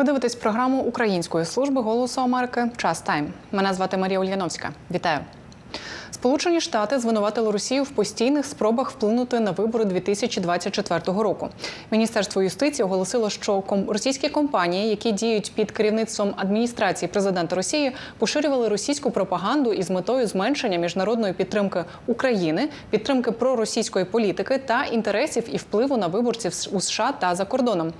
Ви дивитесь програму Української служби голосу Америки Час Тайм. Мене звати Марія Ульяновська. Вітаю. Сполучені Штати звинуватили Росію в постійних спробах вплинути на вибори 2024 року. Міністерство юстиції оголосило, що російські компанії, які діють під керівництвом адміністрації президента Росії, поширювали російську пропаганду із метою зменшення міжнародної підтримки України, підтримки проросійської політики та інтересів і впливу на виборців у США та за кордоном.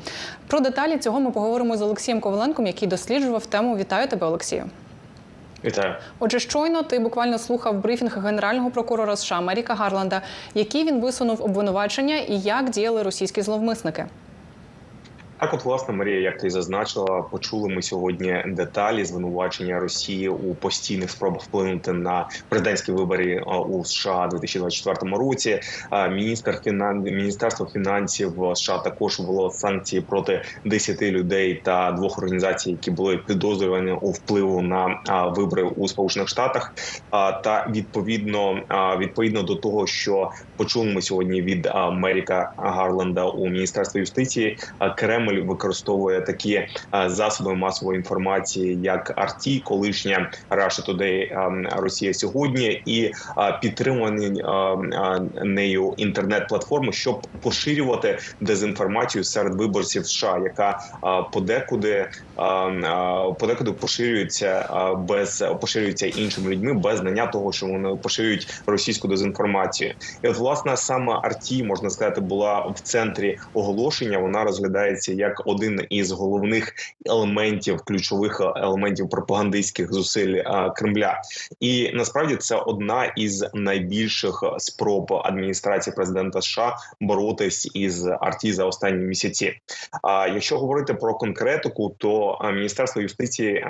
Про деталі цього ми поговоримо з Олексієм Коваленком, який досліджував тему. Вітаю тебе, Олексію. Вітаю. Отже, щойно ти буквально слухав брифінг генерального прокурора США Маріка Гарланда, які він висунув обвинувачення і як діяли російські зловмисники. Так, от власне Марія, як ти зазначила, почули ми сьогодні деталі звинувачення Росії у постійних спробах вплинути на президентські вибори у США у 2024 році. Міністр фінан... міністерство фінансів США також ввело санкції проти 10 людей та двох організацій, які були підозрювані у впливу на вибори у Сполучених Штатах. Та відповідно відповідно до того, що почули ми сьогодні від а, Меріка Гарланда у міністерстві юстиції, а, Кремль використовує такі засоби масової інформації, як RT, колишня Russia Today Росія сьогодні, і а, підтримані нею інтернет-платформи, щоб поширювати дезінформацію серед виборців США, яка подекуди подекуди поширюється без поширюється іншими людьми без знання того, що вони поширюють російську дезінформацію. І от власне саме RT, можна сказати, була в центрі оголошення. Вона розглядається як один із головних елементів, ключових елементів пропагандистських зусиль Кремля. І насправді це одна із найбільших спроб адміністрації президента США боротись із RT за останні місяці. А якщо говорити про конкретику, то міністерство юстиції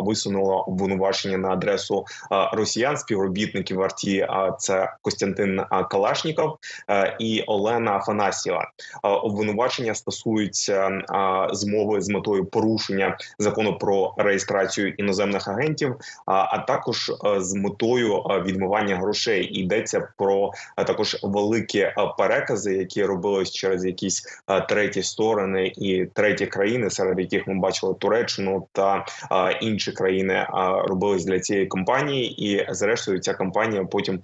висунуло обвинувачення на адресу росіян, співробітників RT, а це Костянтин Калашніков і Олена Афанасьєва. Обвинувачення стосуються змови з метою порушення закону про реєстрацію іноземних агентів, а, також з метою а, відмивання грошей. Йдеться про також великі перекази, які робились через якісь треті сторони і треті країни, серед яких ми бачили Туреччину та інші країни, робились для цієї компанії, і зрештою ця компанія потім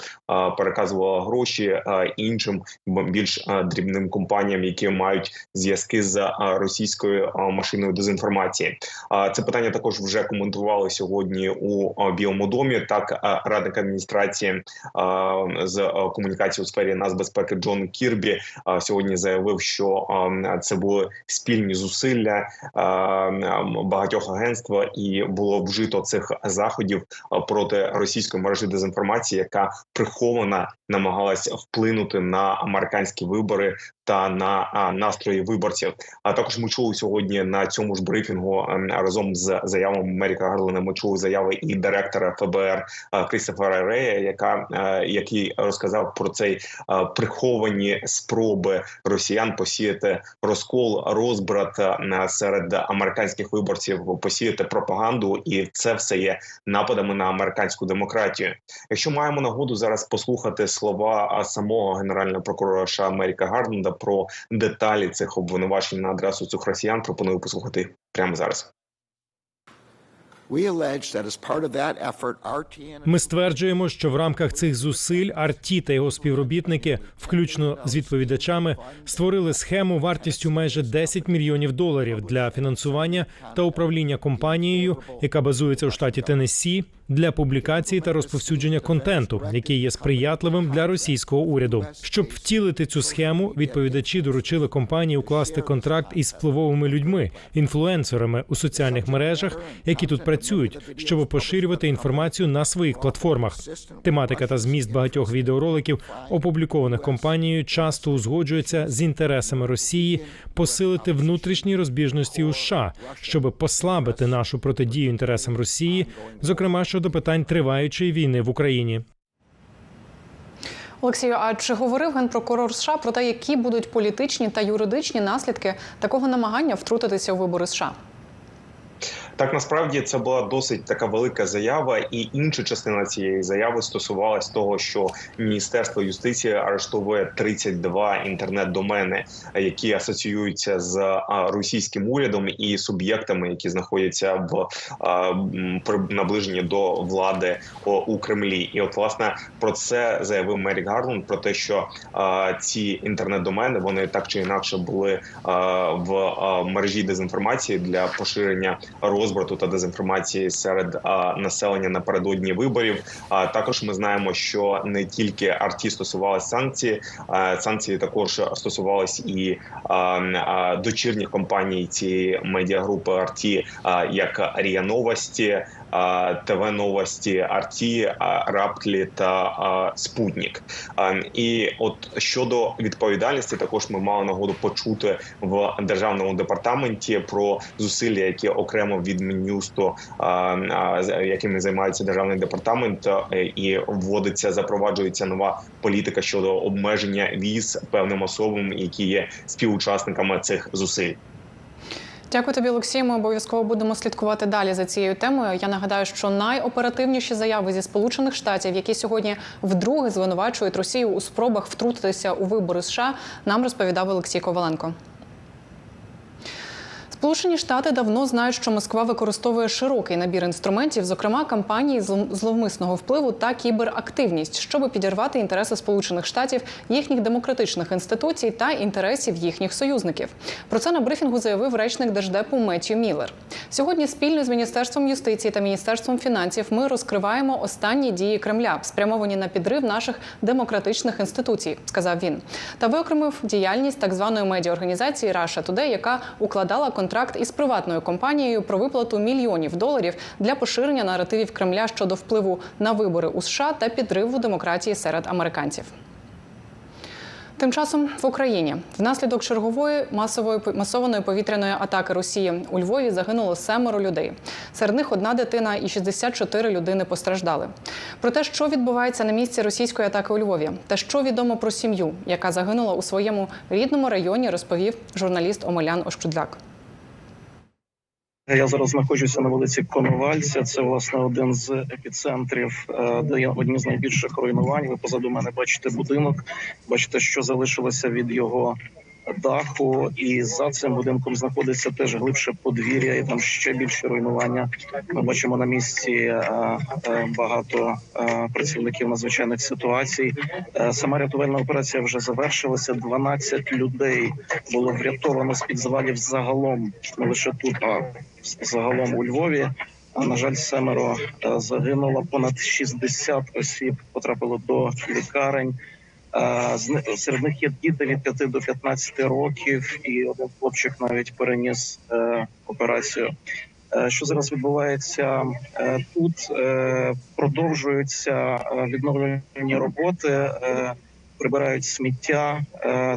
переказувала гроші іншим більш дрібним компаніям, які мають зв'язки з російською машиною дезінформації. Це питання також вже коментували сьогодні у Білому домі. Так, радник адміністрації з комунікації у сфері нацбезпеки Джон Кірбі сьогодні заявив, що це були спільні зусилля багатьох агентств, і було вжито цих заходів проти російської мережі дезінформації, яка прихована намагалась вплинути на американські вибори та на настрої виборців. А також ми чули сьогодні на цьому ж брифінгу ем, разом з заявами Меріка Гарлена. Ми чули заяви і директора ФБР а, Крістофера Рея, яка е, який розказав про цей е, приховані спроби росіян посіяти розкол, розбрат е, серед американських виборців, посіяти пропаганду, і це все є нападами на американську демократію. Якщо маємо нагоду зараз послухати слова самого генерального прокурора США Америка Гарланда про деталі цих обвинувачень на адресу цих росіян, пропоную послухати прямо зараз. Ми стверджуємо, що в рамках цих зусиль Арті та його співробітники, включно з відповідачами, створили схему вартістю майже 10 мільйонів доларів для фінансування та управління компанією, яка базується у штаті Теннессі, для публікації та розповсюдження контенту, який є сприятливим для російського уряду. Щоб втілити цю схему, відповідачі доручили компанії укласти контракт із впливовими людьми, інфлюенсерами у соціальних мережах, які тут працюють, щоб поширювати інформацію на своїх платформах. Тематика та зміст багатьох відеороликів, опублікованих компанією, часто узгоджується з інтересами Росії посилити внутрішні розбіжності у США, щоб послабити нашу протидію інтересам Росії, зокрема щодо питань триваючої війни в Україні. Олексію, а чи говорив генпрокурор США про те, які будуть політичні та юридичні наслідки такого намагання втрутитися у вибори США? Так насправді це була досить така велика заява, і інша частина цієї заяви стосувалась того, що Міністерство юстиції арештовує 32 інтернет-домени, які асоціюються з російським урядом і суб'єктами, які знаходяться в наближенні до влади у Кремлі. І от власне про це заявив Мерік Гарланд, про те, що ці інтернет-домени вони так чи інакше були в мережі дезінформації для поширення розбрату та дезінформації серед населення напередодні виборів. А також ми знаємо, що не тільки арті стосувалися санкції, санкції також стосувалися і дочірніх компаній цієї медіагрупи арті, як Рія Новості. ТВ новості Арті, Раптлі та а, Спутник. І от щодо відповідальності, також ми мали нагоду почути в державному департаменті про зусилля, які окремо від Мін'юсту, якими займається державний департамент, і вводиться, запроваджується нова політика щодо обмеження віз певним особам, які є співучасниками цих зусиль. Дякую тобі, Олексій. Ми обов'язково будемо слідкувати далі за цією темою. Я нагадаю, що найоперативніші заяви зі Сполучених Штатів, які сьогодні вдруге звинувачують Росію у спробах втрутитися у вибори США, нам розповідав Олексій Коваленко. Сполучені Штати давно знають, що Москва використовує широкий набір інструментів, зокрема кампанії зловмисного впливу та кіберактивність, щоб підірвати інтереси Сполучених Штатів, їхніх демократичних інституцій та інтересів їхніх союзників. Про це на брифінгу заявив речник держдепу Меттью Міллер. Сьогодні спільно з міністерством юстиції та міністерством фінансів ми розкриваємо останні дії Кремля, спрямовані на підрив наших демократичних інституцій, сказав він. Та виокремив діяльність так званої медіаорганізації Russia Today, яка укладала контракт із приватною компанією про виплату мільйонів доларів для поширення наративів Кремля щодо впливу на вибори у США та підриву демократії серед американців. Тим часом в Україні внаслідок чергової масової масованої повітряної атаки Росії у Львові загинуло семеро людей. Серед них одна дитина і 64 людини постраждали. Про те, що відбувається на місці російської атаки у Львові, та що відомо про сім'ю, яка загинула у своєму рідному районі, розповів журналіст Омелян Ощудлак. Я зараз знаходжуся на вулиці Коновальця. Це власне один з епіцентрів, е, де є одні з найбільших руйнувань. Ви позаду мене бачите будинок. Бачите, що залишилося від його даху, і за цим будинком знаходиться теж глибше подвір'я, і там ще більше руйнування. Ми бачимо на місці е, е, багато е, працівників надзвичайних ситуацій. Сама рятувальна операція вже завершилася. 12 людей було врятовано з під завалів загалом, не лише тут, а загалом у Львові. А на жаль, семеро загинуло. Понад 60 осіб потрапило до лікарень. Е, Серед них є діти від 5 до 15 років, і один хлопчик навіть переніс е, операцію. Е, Що зараз відбувається тут? Продовжуються відновлені роботи, прибирають сміття.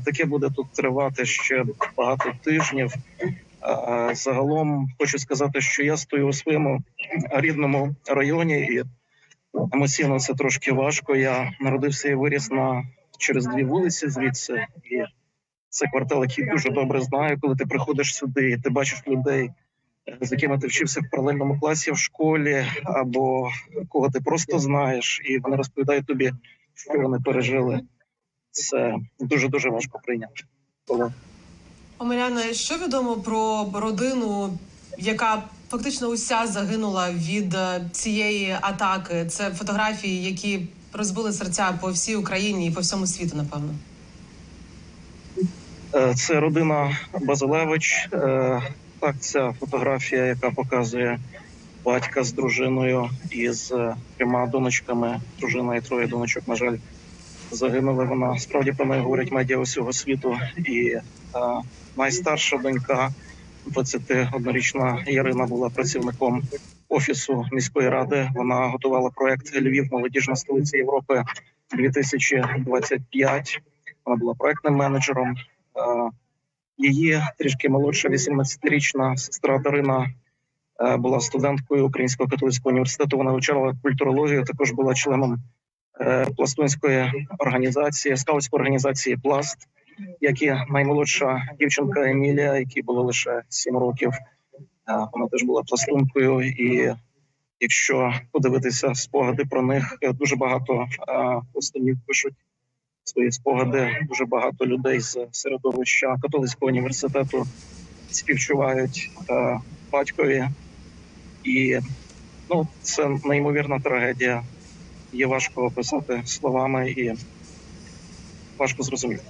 Таке буде тут тривати ще багато тижнів. Загалом хочу сказати, що я стою у своєму рідному районі, і емоційно це трошки важко. Я народився і виріс на через дві вулиці звідси, і це квартал, який дуже добре знаю. Коли ти приходиш сюди, і ти бачиш людей, з якими ти вчився в паралельному класі в школі, або кого ти просто знаєш, і вони розповідають тобі, що вони пережили. Це дуже дуже важко прийняти. Коли Омеляне, що відомо про родину, яка фактично уся загинула від е, цієї атаки? Це фотографії, які розбили серця по всій Україні і по всьому світу, напевно. Е, Це родина Базилевич. Е, Так, ця фотографія, яка показує батька з дружиною і з е, трьома донечками. Дружина і троє донечок, на жаль, загинули. Вона справді про неї говорять медіа усього світу. І найстарша донька, 21-річна Ярина, була працівником офісу міської ради. Вона готувала проект Львів, молодіжна столиця Європи 2025. Вона була проектним менеджером. Е, Її трішки молодша 18-річна сестра Дарина е, була студенткою Українського католицького університету. Вона вивчала культурологію. Також була членом е, пластунської організації, скаутської організації Пласт, як і наймолодша дівчинка Емілія, якій було лише 7 років. Е, Вона теж була пластункою, і якщо подивитися спогади про них, е, дуже багато е, пластунів пишуть свої спогади. Дуже багато людей з середовища католицького університету співчувають батькові, і ну це неймовірна трагедія. Є важко описати словами і важко зрозуміти.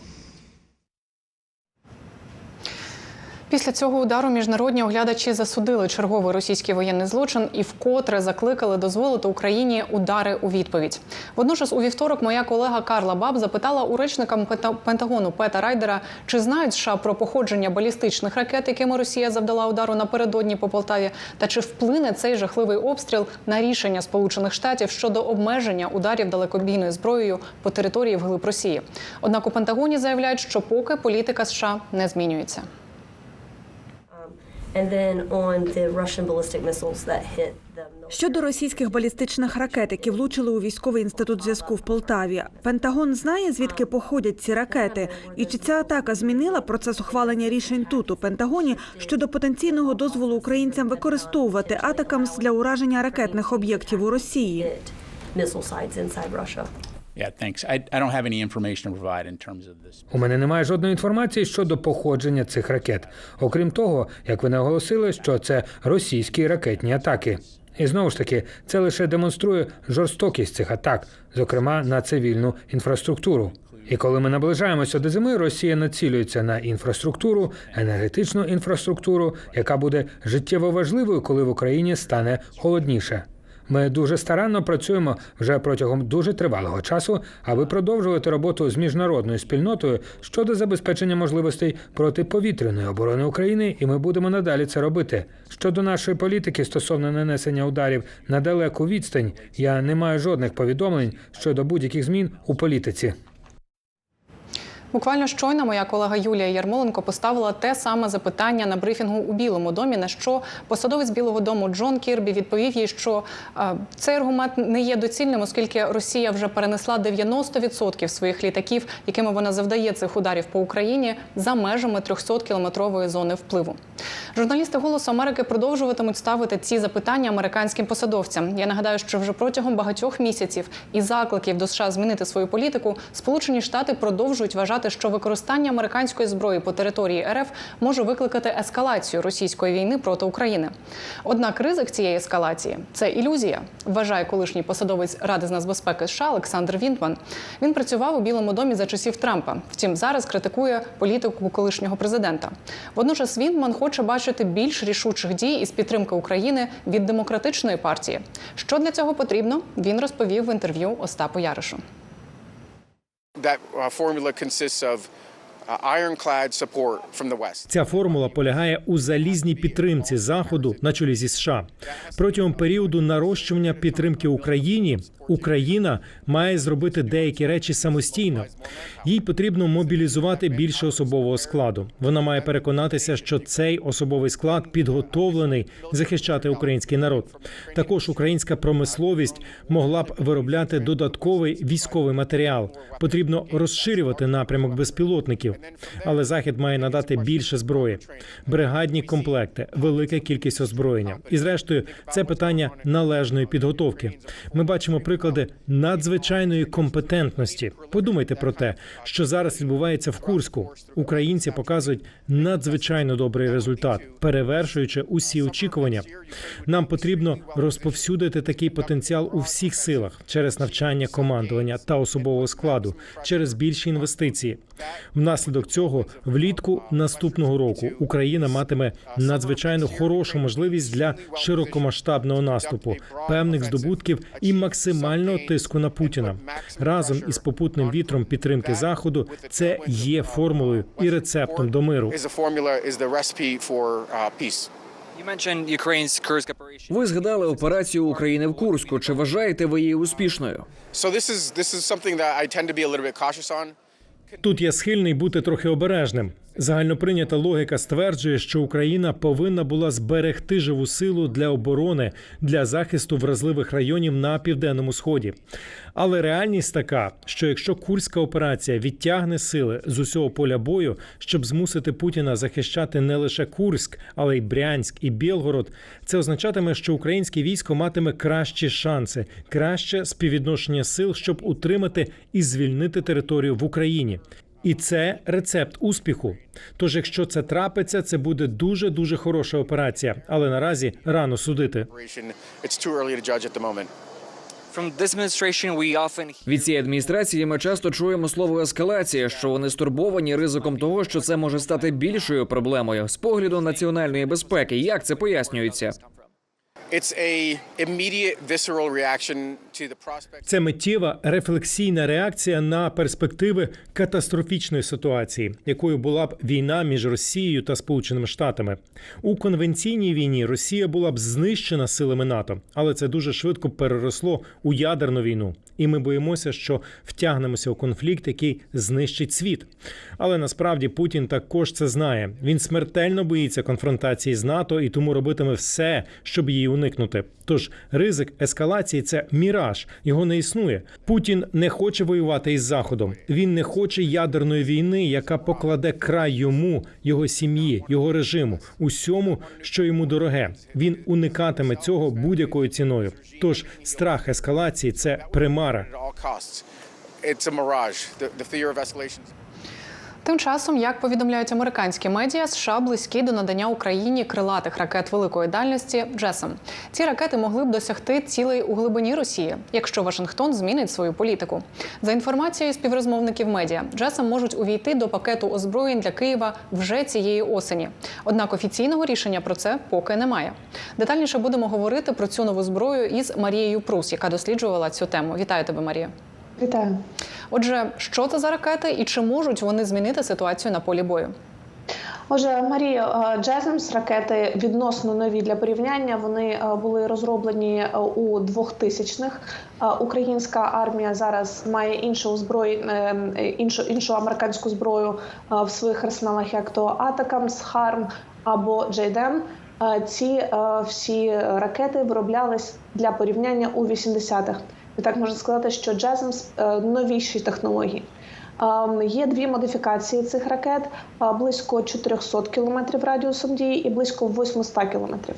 Після цього удару міжнародні оглядачі засудили черговий російський воєнний злочин і вкотре закликали дозволити Україні удари у відповідь. Водночас, у вівторок, моя колега Карла Баб запитала у речника Пента- Пентагону Пета Райдера, чи знають США про походження балістичних ракет, якими Росія завдала удару напередодні по Полтаві, та чи вплине цей жахливий обстріл на рішення Сполучених Штатів щодо обмеження ударів далекобійною зброєю по території вглиб Росії. Однак у Пентагоні заявляють, що поки політика США не змінюється. And then on the Russian ballistic missiles that hit the Щодо російських балістичних ракет, які влучили у військовий інститут зв'язку в Полтаві, Пентагон знає звідки походять ці ракети, і чи ця атака змінила процес ухвалення рішень тут у Пентагоні щодо потенційного дозволу українцям використовувати атакамс для ураження ракетних об'єктів у Росії. Yeah, thanks. I, I. У мене немає жодної інформації щодо походження цих ракет, окрім того, як ви наголосили, що це російські ракетні атаки. І знову ж таки, це лише демонструє жорстокість цих атак, зокрема на цивільну інфраструктуру. І коли ми наближаємося до зими, Росія націлюється на інфраструктуру, енергетичну інфраструктуру, яка буде життєво важливою, коли в Україні стане холодніше. Ми дуже старанно працюємо вже протягом дуже тривалого часу, аби продовжувати роботу з міжнародною спільнотою щодо забезпечення можливостей протиповітряної оборони України, і ми будемо надалі це робити. Щодо нашої політики стосовно нанесення ударів на далеку відстань, я не маю жодних повідомлень щодо будь-яких змін у політиці. Буквально щойно моя колега Юлія Ярмоленко поставила те саме запитання на брифінгу у Білому домі. На що посадовець Білого Дому Джон Кірбі відповів їй, що е, цей аргумент не є доцільним, оскільки Росія вже перенесла 90% своїх літаків, якими вона завдає цих ударів по Україні, за межами 300-кілометрової зони впливу. Журналісти Голосу Америки продовжуватимуть ставити ці запитання американським посадовцям. Я нагадаю, що вже протягом багатьох місяців і закликів до США змінити свою політику, Сполучені Штати продовжують вважати, що використання американської зброї по території РФ може викликати ескалацію російської війни проти України. Однак ризик цієї ескалації це ілюзія, вважає колишній посадовець Ради з нацбезпеки США Олександр Вінтман. Він працював у Білому домі за часів Трампа. Втім, зараз критикує політику колишнього президента. Водночас Вінтман хоче бачити більш рішучих дій із підтримки України від демократичної партії. Що для цього потрібно, він розповів в інтерв'ю Остапу Яришу. That uh, formula consists of Ця формула полягає у залізній підтримці заходу на чолі зі США. Протягом періоду нарощування підтримки Україні Україна має зробити деякі речі самостійно. Їй потрібно мобілізувати більше особового складу. Вона має переконатися, що цей особовий склад підготовлений захищати український народ. Також українська промисловість могла б виробляти додатковий військовий матеріал. Потрібно розширювати напрямок безпілотників, але захід має надати більше зброї, бригадні комплекти, велика кількість озброєння. І зрештою, це питання належної підготовки. Ми бачимо приклади надзвичайної компетентності. Подумайте про те, що зараз відбувається в Курську. Українці показують надзвичайно добрий результат, перевершуючи усі очікування. Нам потрібно розповсюдити такий потенціал у всіх силах через навчання командування та особового складу, через більші інвестиції. Внаслідок цього, влітку наступного року Україна матиме надзвичайно хорошу можливість для широкомасштабного наступу, певних здобутків і максимального тиску на Путіна разом із попутним вітром підтримки заходу. Це є формулою і рецептом до миру. Uh. Ви згадали операцію України в Курську. Чи вважаєте ви її успішною? Тут я схильний бути трохи обережним. Загальноприйнята логіка стверджує, що Україна повинна була зберегти живу силу для оборони для захисту вразливих районів на південному сході. Але реальність така, що якщо курська операція відтягне сили з усього поля бою, щоб змусити Путіна захищати не лише Курськ, але й Брянськ і Білгород, це означатиме, що українське військо матиме кращі шанси, краще співвідношення сил, щоб утримати і звільнити територію в Україні. І це рецепт успіху. Тож, якщо це трапиться, це буде дуже дуже хороша операція, але наразі рано судити. Від цієї адміністрації ми часто чуємо слово ескалація, що вони стурбовані ризиком того, що це може стати більшою проблемою з погляду національної безпеки. Як це пояснюється? Це миттєва рефлексійна реакція на перспективи катастрофічної ситуації, якою була б війна між Росією та Сполученими Штатами. У конвенційній війні Росія була б знищена силами НАТО, але це дуже швидко переросло у ядерну війну. І ми боїмося, що втягнемося у конфлікт, який знищить світ. Але насправді Путін також це знає. Він смертельно боїться конфронтації з НАТО і тому робитиме все, щоб її уникнути. Тож ризик ескалації це міраж, його не існує. Путін не хоче воювати із Заходом. Він не хоче ядерної війни, яка покладе край йому, його сім'ї, його режиму, усьому, що йому дороге. Він уникатиме цього будь-якою ціною. Тож страх ескалації це примара. It's a mirage. The, the. Тим часом, як повідомляють американські медіа, США близькі до надання Україні крилатих ракет великої дальності Джесам. Ці ракети могли б досягти цілей у глибині Росії, якщо Вашингтон змінить свою політику. За інформацією співрозмовників медіа, Джесам можуть увійти до пакету озброєнь для Києва вже цієї осені. Однак офіційного рішення про це поки немає. Детальніше будемо говорити про цю нову зброю із Марією Прус, яка досліджувала цю тему. Вітаю тебе, Марія. Вітаю. Отже, що це за ракети і чи можуть вони змінити ситуацію на полі бою? Отже, Марія Джеземс ракети відносно нові для порівняння. Вони е, були розроблені е, у 2000-х. Е, Українська армія зараз має іншу зброю, іншу іншу американську зброю в своїх арсеналах, як то Атакамс, Харм або Джейдем. Ці всі ракети вироблялись для порівняння у 80-х. Так можна сказати, що Джеземс новіші технології. Ем, Є дві модифікації цих ракет: е, близько 400 кілометрів радіусом дії і близько 800 кілометрів.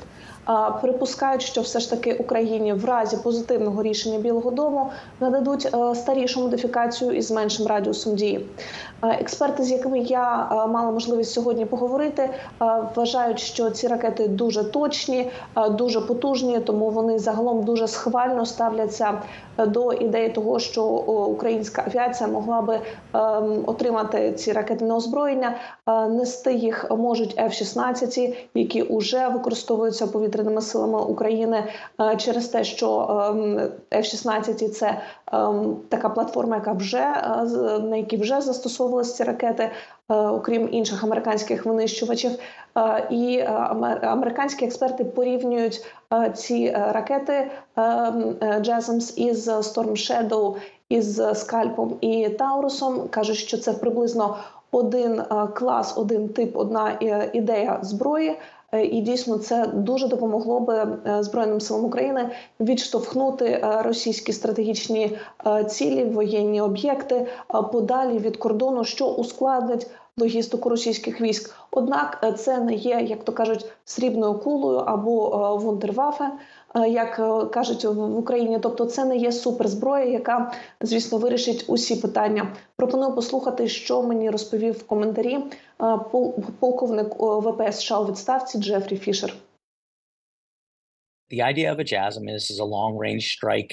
Припускають, що все ж таки Україні в разі позитивного рішення Білого Дому нададуть е, старішу модифікацію із меншим радіусом дії. Е, Експерти, з якими я е, мала можливість сьогодні поговорити, вважають, що ці ракети дуже точні, дуже потужні, тому вони загалом дуже схвально ставляться до ідеї того, що українська авіація могла би ем, отримати ці ракети на озброєння. Нести їх можуть F-16, які вже використовуються повітряними силами України е, через те, що ем, F-16 – це ем, така платформа, яка вже е, на якій вже застосовувалися ці ракети, е, окрім інших американських винищувачів. І американські експерти порівнюють ці ракети ем, е, із Storm Shadow, із Скальпом і Таурусом. кажуть, що це приблизно один клас, один тип, одна ідея зброї. Е, І дійсно це дуже допомогло би е, збройним силам України відштовхнути е, російські стратегічні цілі, воєнні об'єкти подалі від кордону, що ускладнить логістику російських військ. Однак це не є, як то кажуть, срібною кулею або вундервафе, як кажуть в Україні. Тобто, це не є суперзброя, яка звісно вирішить усі питання. Пропоную послухати, що мені розповів в коментарі полковник ВПС США у відставці Джефрі Фішер. The idea of a JASM is, is a long-range strike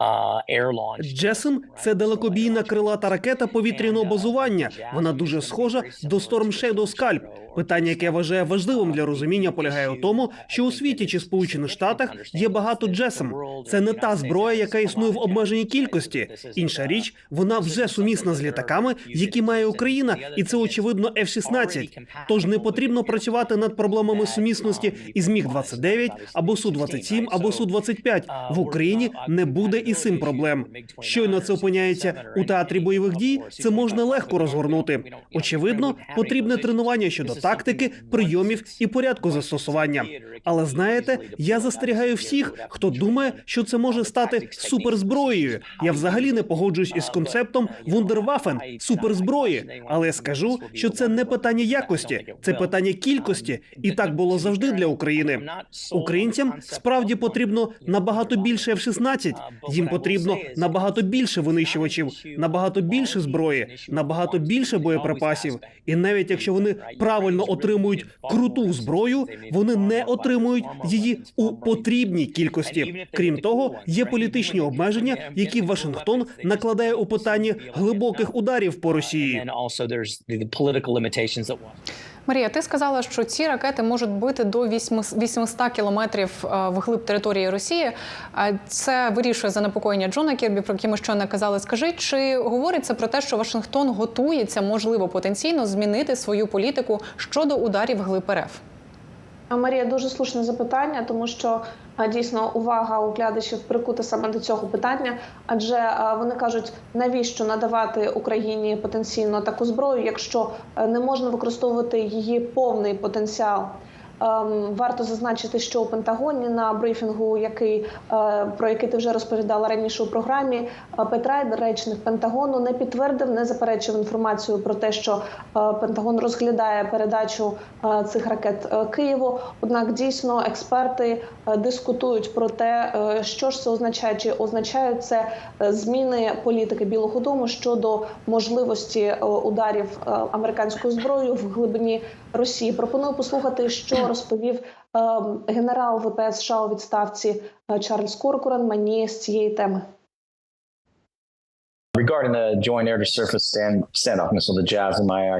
uh, air launch. Джесем це далекобійна крилата ракета повітряного базування. Вона дуже схожа до Storm Shadow Scalp. Питання, яке я вважаю важливим для розуміння, полягає у тому, що у світі чи Сполучених Штатах є багато джесем. Це не та зброя, яка існує в обмеженій кількості. Інша річ, вона вже сумісна з літаками, які має Україна, і це очевидно F-16. Тож не потрібно працювати над проблемами сумісності із міг 29 або су 27 або су 25 В Україні не буде і цим проблем. Щойно це опиняється у театрі бойових дій. Це можна легко розгорнути. Очевидно, потрібне тренування щодо тактики, прийомів і порядку застосування. Але знаєте, я застерігаю всіх, хто думає, що це може стати суперзброєю. Я взагалі не погоджуюсь із концептом вундервафен суперзброї. Але я скажу, що це не питання якості, це питання кількості, і так було завжди для України. Українцям справді потрібно набагато більше F-16. Їм потрібно набагато більше винищувачів, набагато більше зброї, набагато більше боєприпасів. І навіть якщо вони правильно отримують круту зброю, вони не отримують її у потрібній кількості. Крім того, є політичні обмеження, які Вашингтон накладає у питанні глибоких ударів по Росії. Марія, ти сказала, що ці ракети можуть бити до 800 кілометрів е, вглиб території Росії. Це вирішує занепокоєння Джона Кірбі, про які ми щойно казали. Скажи, чи говориться про те, що Вашингтон готується, можливо, потенційно змінити свою політику щодо ударів глиб РФ? Марія, дуже слушне запитання, тому що дійсно увага оглядачів прикута саме до цього питання, адже вони кажуть, навіщо надавати Україні потенційно таку зброю, якщо е, не можна використовувати її повний потенціал. Ем, Варто зазначити, що у Пентагоні на брифінгу, який е, про який ти вже розповідала раніше у програмі, е, Петрайд, речник Пентагону, не підтвердив, не заперечив інформацію про те, що е, Пентагон розглядає передачу цих ракет Києву. Однак дійсно експерти дискутують про те, що ж це означає, чи означає це зміни політики Білого Дому щодо можливості ударів американською зброєю в глибині Росії. Пропоную послухати, що розповів е, генерал ВПС США у відставці е, Чарльз Коркуран мені з цієї теми.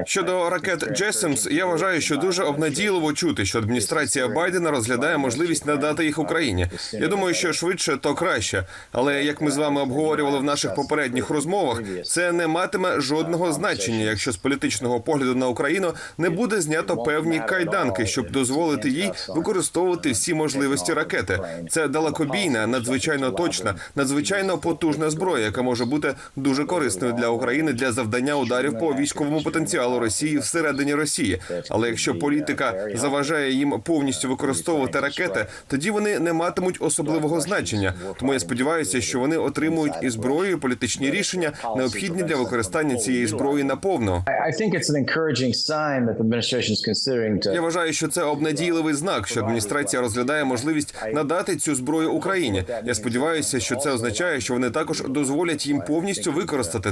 Щодо ракет Джесемс, я вважаю, що дуже обнадійливо чути, що адміністрація Байдена розглядає можливість надати їх Україні. Я думаю, що швидше то краще. Але як ми з вами обговорювали в наших попередніх розмовах, це не матиме жодного значення, якщо з політичного погляду на Україну не буде знято певні кайданки, щоб дозволити їй використовувати всі можливості ракети. Це далекобійна, надзвичайно точна, надзвичайно потужна зброя, яка може бути дуже корисною для України для завдання ударів по військовому потенціалу Росії всередині Росії. Але якщо політика заважає їм повністю використовувати ракети, тоді вони не матимуть особливого значення. Тому я сподіваюся, що вони отримують і зброю, і політичні рішення необхідні для використання цієї зброї to Я вважаю, що це обнадійливий знак, що адміністрація розглядає можливість надати цю зброю Україні. Я сподіваюся, що це означає, що вони також дозволять їм повністю використати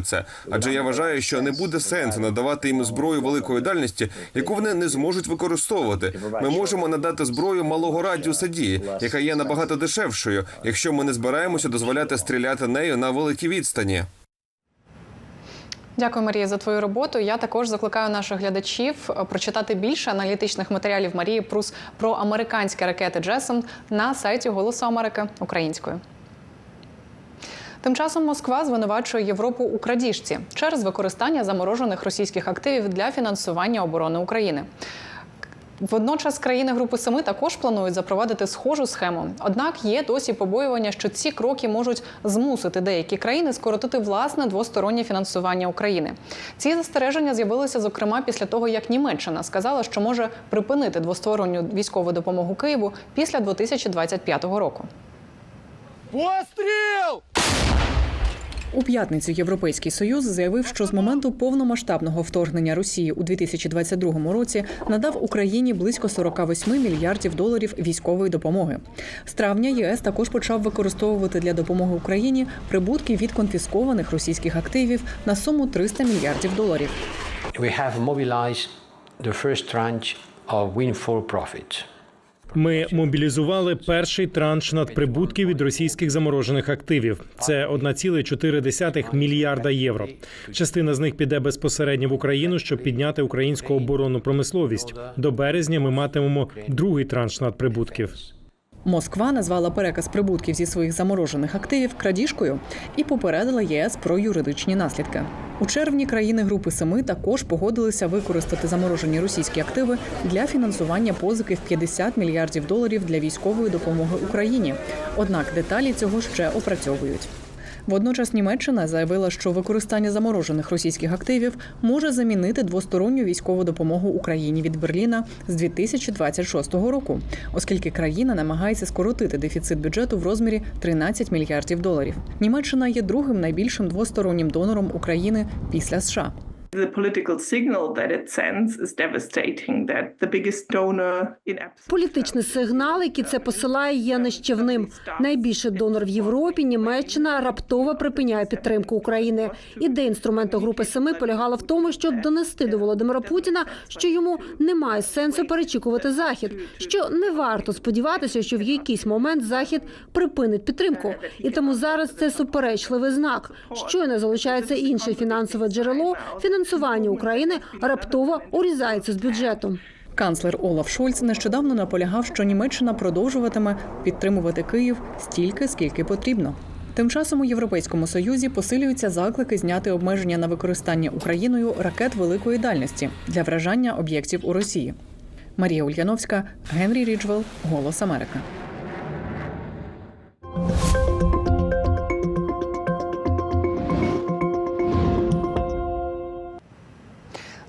це. Адже я вважаю, що не буде сенсу надавати їм зброю великої дальності, яку вони не зможуть використовувати. Ми можемо надати зброю малого радіуса дії, яка є набагато дешевшою, якщо ми не збираємося дозволяти стріляти нею на великій відстані. Дякую, Марія, за твою роботу. Я також закликаю наших глядачів е, прочитати більше аналітичних матеріалів Марії Прус про американські ракети Джесом на сайті Голосу Америки українською. Тим часом Москва звинувачує Європу у крадіжці через використання заморожених російських активів для фінансування оборони України. Водночас країни Групи Семи також планують запровадити схожу схему. Однак є досі побоювання, що ці кроки можуть змусити деякі країни скоротити власне двостороннє фінансування України. Ці застереження з'явилися зокрема після того, як Німеччина сказала, що може припинити двосторонню військову допомогу Києву після 2025 року. Постріл! У п'ятницю Європейський союз заявив, що з моменту повномасштабного вторгнення Росії у 2022 році надав Україні близько 48 мільярдів доларів військової допомоги. З травня ЄС також почав використовувати для допомоги Україні прибутки від конфіскованих російських активів на суму 300 мільярдів доларів. We have mobilized the first tranche of windfall profits. Ми мобілізували перший транш надприбутків від російських заморожених активів. Це 1,4 мільярда євро. Частина з них піде безпосередньо в Україну, щоб підняти українську оборонну промисловість. До березня ми матимемо другий транш надприбутків. Москва назвала переказ прибутків зі своїх заморожених активів крадіжкою і попередила ЄС про юридичні наслідки. У червні країни Групи Семи також погодилися використати заморожені російські активи для фінансування позики в 50 мільярдів доларів для військової допомоги Україні. Однак деталі цього ще опрацьовують. Водночас Німеччина заявила, що використання заморожених російських активів може замінити двосторонню військову допомогу Україні від Берліна з 2026 року, оскільки країна намагається скоротити дефіцит бюджету в розмірі 13 мільярдів доларів. Німеччина є другим найбільшим двостороннім донором України після США. Політичний сигнал, який це посилає, є нищівним. Найбільший донор в Європі, Німеччина, раптово припиняє підтримку України. Ідея інструменту групи семи полягала в тому, щоб донести до Володимира Путіна, що йому немає сенсу перечікувати захід, що не варто сподіватися, що в якийсь момент захід припинить підтримку. І тому зараз це суперечливий знак. Щойно залучається інше фінансове джерело. Фінансування України раптово урізається з бюджету. Канцлер Олаф Шольц нещодавно наполягав, що Німеччина продовжуватиме підтримувати Київ стільки, скільки потрібно. Тим часом у Європейському Союзі посилюються заклики зняти обмеження на використання Україною ракет великої дальності для вражання об'єктів у Росії. Марія Ульяновська, Генрі Ріджвелл, Голос Америки.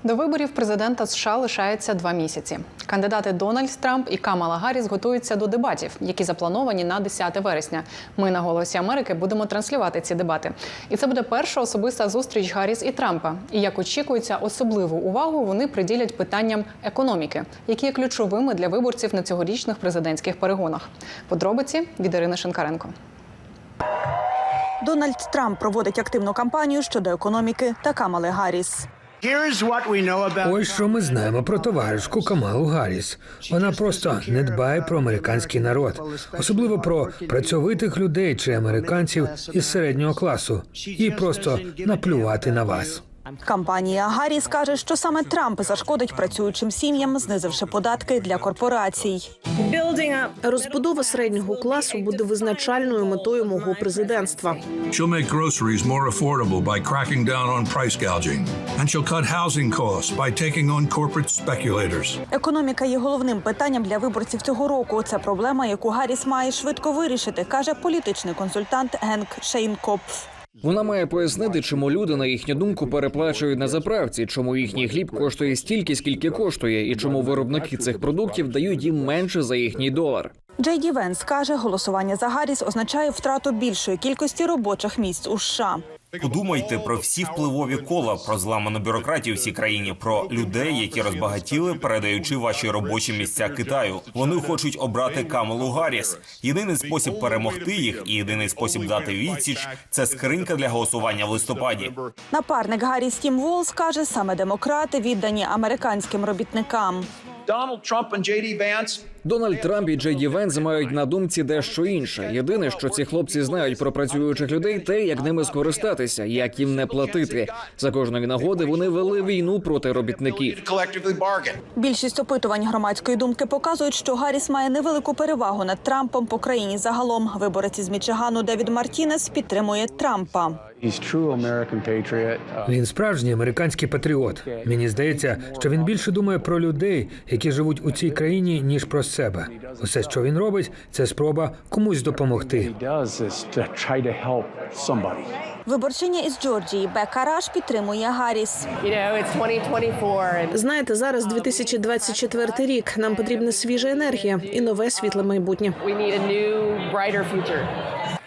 До виборів президента США лишається два місяці. Кандидати Дональд Трамп і Камала Гарріс готуються до дебатів, які заплановані на 10 вересня. Ми на голосі Америки будемо транслювати ці дебати. І це буде перша особиста зустріч Гарріс і Трампа. І як очікується, особливу увагу вони приділять питанням економіки, які є ключовими для виборців на цьогорічних президентських перегонах. Подробиці від Ірини Шинкаренко. Дональд Трамп проводить активну кампанію щодо економіки та Камали Гарріс. Ось що ми знаємо про товаришку Камалу Гарріс. Вона просто не дбає про американський народ, особливо про працьовитих людей чи американців із середнього класу, і просто наплювати на вас. Кампанія Гарріс каже, що саме Трамп зашкодить працюючим сім'ям, знизивши податки для корпорацій. Розбудова середнього класу буде визначальною метою мого президентства. She'll make groceries more affordable by cracking down on price gouging. And she'll cut housing costs by taking on corporate speculators. Економіка є головним питанням для виборців цього року. Це проблема, яку Гарріс має швидко вирішити, каже політичний консультант Генк Шейнкопф. Вона має пояснити, чому люди, на їхню думку, переплачують на заправці, чому їхній хліб коштує стільки, скільки коштує, і чому виробники цих продуктів дають їм менше за їхній долар. Джей Ді Венс каже, голосування за Гарріс означає втрату більшої кількості робочих місць у США. Подумайте про всі впливові кола, про зламану бюрократію в цій країні, про людей, які розбагатіли, передаючи ваші робочі місця Китаю. Вони хочуть обрати Камалу Гарріс. Єдиний спосіб перемогти їх і єдиний спосіб дати відсіч це скринька для голосування в листопаді. Напарник Гарріс Тім Волс каже, саме демократи віддані американським робітникам. Donald Trump and J.D. Дональд Трамп і Джей Ді Венс мають на думці дещо інше. Єдине, що ці хлопці знають про працюючих людей, те, як ними скористатися, як їм не платити. За кожної нагоди вони вели війну проти робітників. Більшість опитувань громадської думки показують, що Гарріс має невелику перевагу над Трампом по країні загалом. Виборець із Мічигану Девід Мартінес підтримує Трампа. Він справжній американський патріот. Мені здається, що він більше думає про людей, які живуть у цій країні, ніж про себе. Усе, що він робить, це спроба комусь допомогти. Виборчиня із Джорджії Бека Раш підтримує Гарріс. Знаєте, зараз 2024 рік. Нам потрібна свіжа енергія і нове світле майбутнє.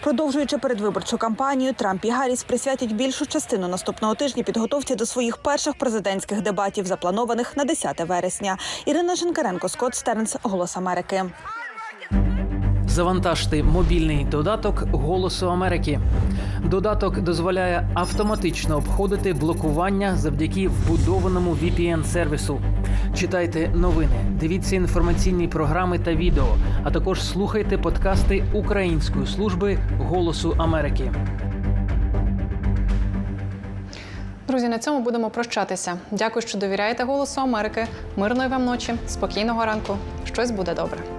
Продовжуючи передвиборчу кампанію, Трамп і Гарріс присвятять більшу частину наступного тижня підготовці до своїх перших президентських дебатів, запланованих на 10 вересня. Ірина Шинкаренко, Скотт Стернс, Голос Америки. Завантажте мобільний додаток Голосу Америки. Додаток дозволяє автоматично обходити блокування завдяки вбудованому VPN-сервісу. Читайте новини, дивіться інформаційні програми та відео, а також слухайте подкасти Української служби Голосу Америки. Друзі, на цьому будемо прощатися. Дякую, що довіряєте Голосу Америки. Мирної вам ночі, спокійного ранку. Щось буде добре.